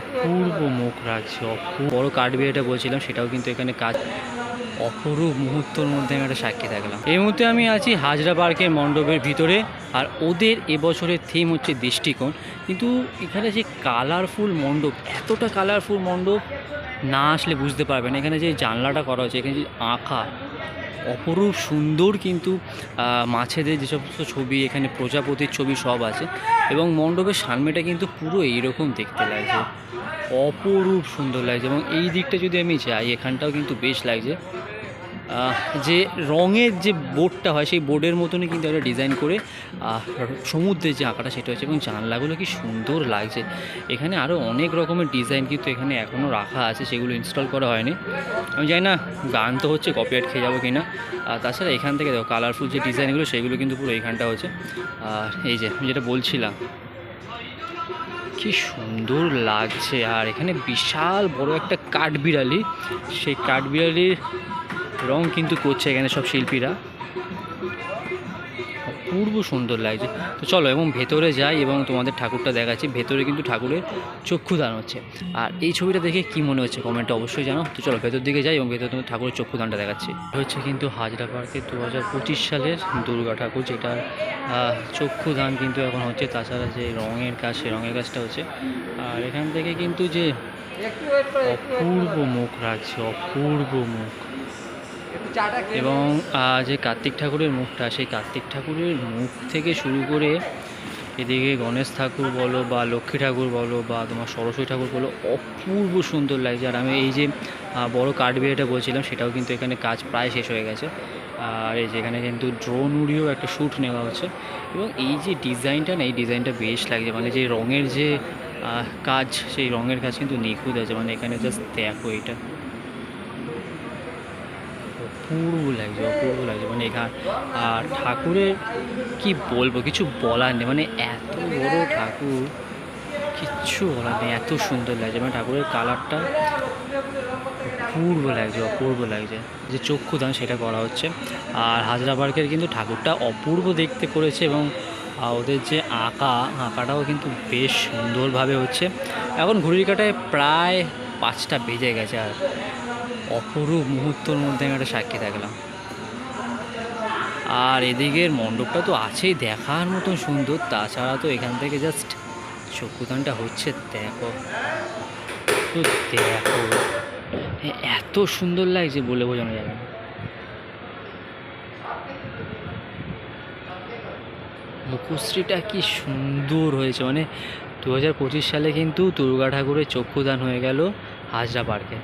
অপূর্ব মুখ রাখছে, অপূর্ব। বড় কাঠবিড়াটা বলছিলাম, সেটাও কিন্তু এখানে কাজ। অপরূপ মুহূর্তের মধ্যে আমি একটা সাক্ষী থাকলাম। এই মুহূর্তে আমি আছি হাজরা পার্কের মণ্ডপের ভিতরে, আর ওদের এবছরের থিম হচ্ছে দৃষ্টিকোণ। কিন্তু এখানে যে কালারফুল মণ্ডপ, এতটা কালারফুল মণ্ডপ, না আসলে বুঝতে পারবেন এখানে যে জানলাটা করা হচ্ছে এখানে যে আঁকা অপরূপ সুন্দর কিন্তু মাছেদের যে সমস্ত ছবি, এখানে প্রজাপতির ছবি সব আছে এবং মণ্ডপের সামনেটা কিন্তু পুরো এইরকম দেখতে লাগছে। অপরূপ সুন্দর লাগছে এবং এই দিকটা যদি আমি যাই, এখানটাও কিন্তু বেশ লাগছে। যে রঙের যে বোর্ডটা হয়, সেই বোর্ডের মতনই কিন্তু একটা ডিজাইন করে সমুদ্রের যে আঁকাটা সেটা হচ্ছে এবং জানলাগুলো কি সুন্দর লাগছে। এখানে আরও অনেক রকমের ডিজাইন কিন্তু এখানে এখনও রাখা আছে, সেগুলো ইনস্টল করা হয়নি। আমি জানি না, গান তো হচ্ছে কপিরাইট খেয়ে যাব কিনা। আর তাছাড়া এখান থেকে দেখো কালারফুল যে ডিজাইনগুলো সেগুলো কিন্তু পুরো এখানটা হচ্ছে। আর এই যে, আমি যেটা বলছিলাম, কি সুন্দর লাগছে। আর এখানে বিশাল বড় একটা কাঠবিড়ালি, সেই কাঠবিড়ালির রং কিন্তু করছে এখানে সব শিল্পীরা। অপূর্ব সুন্দর লাগছে। তো চলো এবং ভেতরে যাই এবং তোমাদের ঠাকুরটা দেখাচ্ছি। ভেতরে কিন্তু ঠাকুরের চক্ষুদান হচ্ছে। আর এই ছবিটা দেখে কি মনে হচ্ছে? কমেন্টে অবশ্যই জানো তো চলো ভেতর দিকে যাই এবং ভেতরে তোমাদের ঠাকুরের চক্ষুদানটা দেখাচ্ছি। হচ্ছে কিন্তু হাজরা পার্কের দু সালের দুর্গা ঠাকুর যেটা আহ, চক্ষুদান কিন্তু এখন হচ্ছে। তাছাড়া যে রঙের কাজ সে রঙের কাজটা হচ্ছে। আর এখান থেকে কিন্তু যে অপূর্ব মুখ রাখছে অপূর্ব মুখ। এবং যে কার্তিক ঠাকুরের মুখটা, সেই কার্তিক ঠাকুরের মুখ থেকে শুরু করে এদিকে গণেশ ঠাকুর বলো বা লক্ষ্মী ঠাকুর বলো বা তোমার সরস্বতী ঠাকুর বলো, অপূর্ব সুন্দর লাগছে। আর আমি এই যে বড় কাঠবিড়াটা বলছিলাম, সেটাও কিন্তু এখানে কাজ প্রায় শেষ হয়ে গেছে। আর এই যেখানে কিন্তু ড্রোন উড়িয়েও একটা শ্যুট নেওয়া হচ্ছে। এবং এই যে ডিজাইনটা না, এই ডিজাইনটা বেশ লাগছে। মানে যে রঙের যে কাজ, সেই রঙের কাজ কিন্তু নিখুঁত আছে। মানে এখানে জাস্ট দেখো এটা অপূর্ব লাগছে অপূর্ব লাগছে মানে এখানে আর ঠাকুরের কি বলব, কিছু বলার নেই। মানে এত বড় ঠাকুর, কিচ্ছু বলার নেই। এত সুন্দর লাগছে। মানে ঠাকুরের কালারটা অপূর্ব লাগছে অপূর্ব লাগছে। যে চক্ষু চক্ষুদান সেটা করা হচ্ছে। আর হাজরা পার্কের কিন্তু ঠাকুরটা অপূর্ব দেখতে করেছে এবং ওদের যে আঁকা, আঁকাটাও কিন্তু বেশ সুন্দরভাবে হচ্ছে। এখন ঘড়ির কাটায় প্রায় পাঁচটা বেজে গেছে আর অপরূপ মুহূর্তের মধ্যে আমি একটা সাক্ষী থাকলাম। আর এদিকের মণ্ডপটা তো আছেই, দেখার মতন সুন্দর। তাছাড়া তো এখান থেকে জাস্ট চক্ষুদানটা হচ্ছে দেখো। তো দেখো এত সুন্দর লাগছে বলে বোঝানো যাবে মুখশ্রীটা কি সুন্দর হয়েছে। মানে দু হাজার পঁচিশ সালে কিন্তু দুর্গা ঠাকুরের চক্ষুদান হয়ে গেল হাজরা পার্কে।